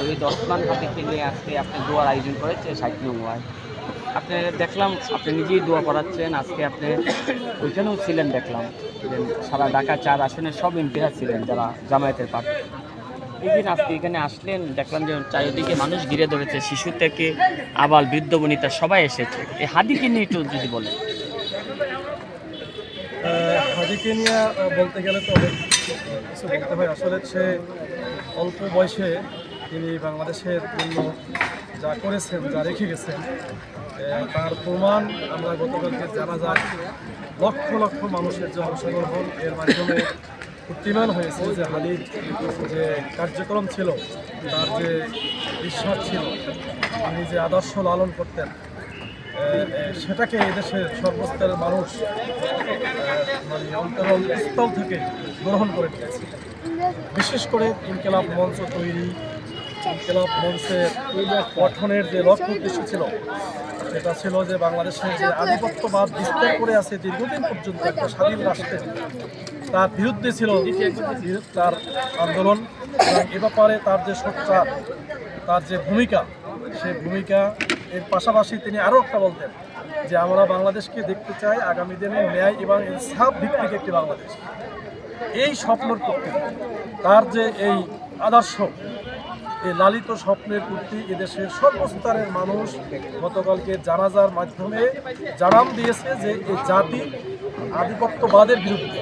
শহীদ ওসমান হাতিকে নিয়ে আজকে আপনি দোয়ার আয়োজন করেছে ষাট নং ওয়ার্ড আপনি দেখলাম, আপনি নিজেই দোয়া করাচ্ছেন, আজকে আপনি ওইখানেও ছিলেন দেখলাম সারা ঢাকা চার আসনের সব এমপিরা ছিলেন যারা জামায়াতের পার্টি। এই দিন আজকে এখানে আসলেন, দেখলাম যে চারিদিকে মানুষ ঘিরে ধরেছে, শিশু থেকে আবার বৃদ্ধ বনিতা সবাই এসেছে। এই হাদিকে নিয়ে একটু যদি বলেন। হাদিকে নিয়ে বলতে গেলে তো অনেক কিছু বলতে হয়। আসলে সে অল্প বয়সে তিনি বাংলাদেশের জন্য যা করেছেন, যা রেখে গেছেন তার প্রমাণ আমরা গতকালকে জানা যায়, লক্ষ লক্ষ মানুষের যে অংশগ্রহণ এর মাধ্যমে উত্তীর্ণ হয়েছে, যে হাদির যে কার্যক্রম ছিল, তার যে বিশ্বাস ছিল, তিনি যে আদর্শ লালন করতেন সেটাকে এদেশের সর্বস্তরের মানুষ মানে অন্তরল স্থল থেকে গ্রহণ করে নিয়েছে বিশেষ করে ইনকেলাব মঞ্চ তৈরি ইনকেলাব মঞ্চের গঠনের যে লক্ষ্য উদ্দেশ্য ছিল, সেটা ছিল যে বাংলাদেশের যে আধিপত্যবাদ বিস্তার করে আছে দীর্ঘদিন পর্যন্ত একটা স্বাধীন রাষ্ট্রে, তার বিরুদ্ধে ছিল তার আন্দোলন এবং এ ব্যাপারে তার যে সোচ্চার তার যে ভূমিকা, সেই ভূমিকা, এর পাশাপাশি তিনি আরও একটা বলতেন যে আমরা বাংলাদেশকে দেখতে চাই আগামী দিনে ন্যায় এবং ইনসাফ ভিত্তিক একটি বাংলাদেশ। এই স্বপ্নের প্রতি তার যে এই আদর্শ এই লালিত স্বপ্নের প্রতি এদেশের সর্বস্তরের মানুষ গতকালকে জানাজার মাধ্যমে জানান দিয়েছে যে এই জাতি আধিপত্যবাদের বিরুদ্ধে,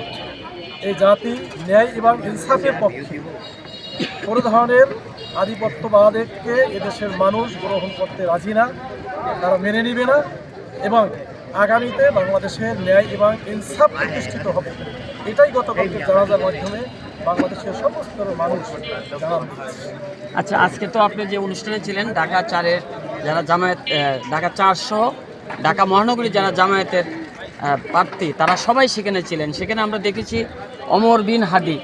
এই জাতি ন্যায় এবং ইনসাফের পক্ষে। কোনো ধরনের আধিপত্যবাদকে এদেশের মানুষ গ্রহণ করতে রাজি না, তারা মেনে নিবে না এবং আগামীতে বাংলাদেশের ন্যায় এবং ইনসাফ প্রতিষ্ঠিত হবে। এটাই গতকালকে জানাজার মাধ্যমে বাংলাদেশের সমস্ত মানুষ আচ্ছা আজকে তো আপনি যে অনুষ্ঠানে ছিলেন ঢাকা চারের যারা জামায়াত ঢাকা চার সহ ঢাকা মহানগরী যারা জামায়াতের প্রার্থী তারা সবাই সেখানে ছিলেন। সেখানে আমরা দেখেছি অমর বিন হাদি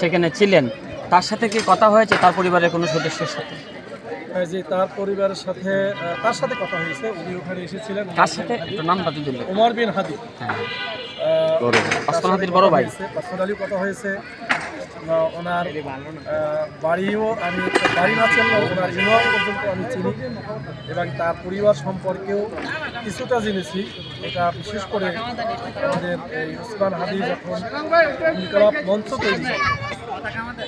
সেখানে ছিলেন। তার সাথে কি কথা হয়েছে? তার পরিবারের কোনো সদস্যের সাথে? যে তার পরিবারের সাথে তার সাথে কথা হয়েছে। উনি ওখানে এসেছিলেন। কার সাথে? একটু নাম দিল ওমর বিন হাদি। হ্যাঁ। তার হাদির বড় ভাই। কথা হয়েছে। ওনার বাড়িও আমি, বাড়ি না চিনলেও ওনার ইউনিয়ন পর্যন্ত আমি চিনি এবং তার পরিবার সম্পর্কেও কিছুটা জেনেছি। এটা বিশেষ করে আমাদের এই উসমান হাদি যখন ইনকলাব মঞ্চ তৈরি,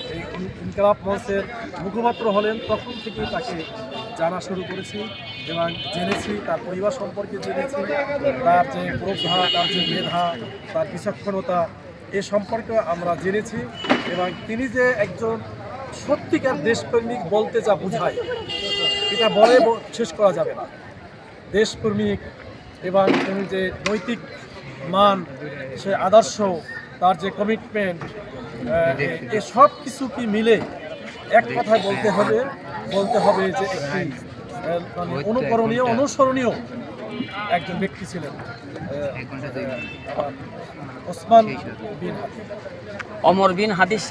এই ইন- ইনকলাব মঞ্চের মুখপাত্র হলেন, তখন থেকেই তাকে জানা শুরু করেছি এবং জেনেছি, তার পরিবার সম্পর্কে জেনেছি, তার যে প্রজ্ঞা, তার যে মেধা, তার বিচক্ষণতা এ সম্পর্কে আমরা জেনেছি এবং তিনি যে একজন সত্যিকার দেশপ্রেমিক বলতে যা বোঝায়, এটা বলে শেষ করা যাবে না। দেশপ্রেমিক এবং তিনি যে নৈতিক মান, সে আদর্শ, তার যে কমিটমেন্ট এ সব কিছু কি মিলে এক কথায় বলতে হবে বলতে হবে যে একটি মানে অনুকরণীয়, অনুসরণীয় একজন ব্যক্তি ছিলেন ওসমান বিন অমর বিন হাদিস